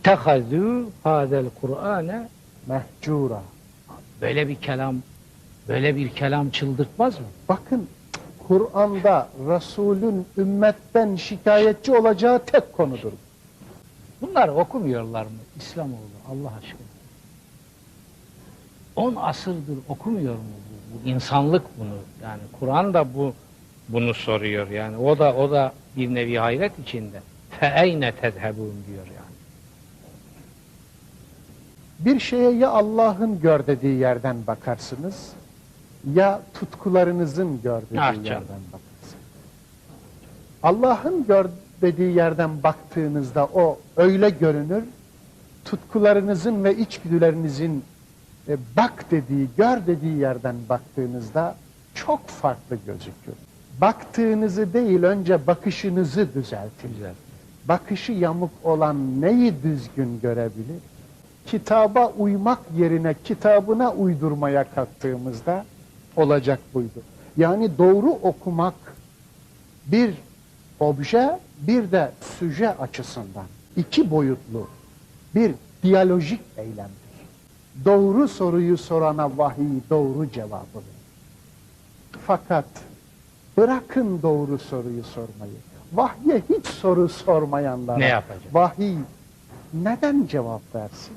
İttehazû hadel Kur'ane Mehcura. böyle bir kelam böyle bir kelam çıldırtmaz mı? Bakın Kur'an'da Resul'ün ümmetten şikayetçi olacağı tek konudur. Bunlar okumuyorlar mı İslamoğlu Allah aşkına? 10 asırdır okumuyor mu bu, bu insanlık bunu? Yani Kur'an da bu bunu soruyor yani. O da o da bir nevi hayret içinde. Fe eyne tezhebun diyor yani. Bir şeye ya Allah'ın gör dediği yerden bakarsınız ya tutkularınızın gör dediği Ah yerden bakarsınız. Allah'ın gör dediği yerden baktığınızda o öyle görünür. Tutkularınızın ve içgüdülerinizin e, bak dediği, gör dediği yerden baktığınızda çok farklı gözükür. Baktığınızı değil önce bakışınızı düzeltin. Güzel. bakışı yamuk olan neyi düzgün görebilir? Kitaba uymak yerine kitabına uydurmaya kalktığımızda olacak buydu. Yani doğru okumak bir obje bir de süje açısından iki boyutlu bir diyalojik eylemdir. Doğru soruyu sorana vahiy doğru cevabı verir. Fakat bırakın doğru soruyu sormayı. Vahye hiç soru sormayanlara Ne yapacak? vahiy neden cevap versin?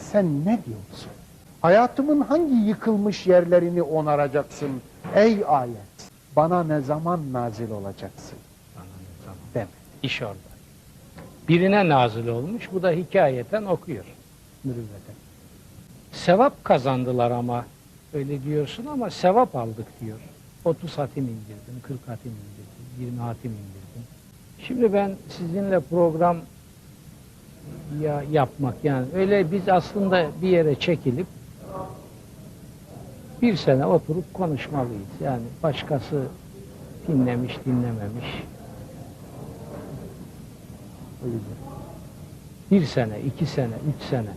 Sen ne diyorsun? Hayatımın hangi yıkılmış yerlerini onaracaksın ey ayet? Bana ne zaman nazil olacaksın? Tamam. Deme. İş orada. Birine nazil olmuş, bu da hikayeten okuyor. Mürüvveten. Sevap kazandılar ama, öyle diyorsun ama sevap aldık diyor. 30 hatim indirdim, 40 hatim indirdim, 20 hatim indirdim. Şimdi ben sizinle program ya yapmak yani öyle biz aslında bir yere çekilip bir sene oturup konuşmalıyız. Yani başkası dinlemiş, dinlememiş. Bir sene, iki sene, üç sene.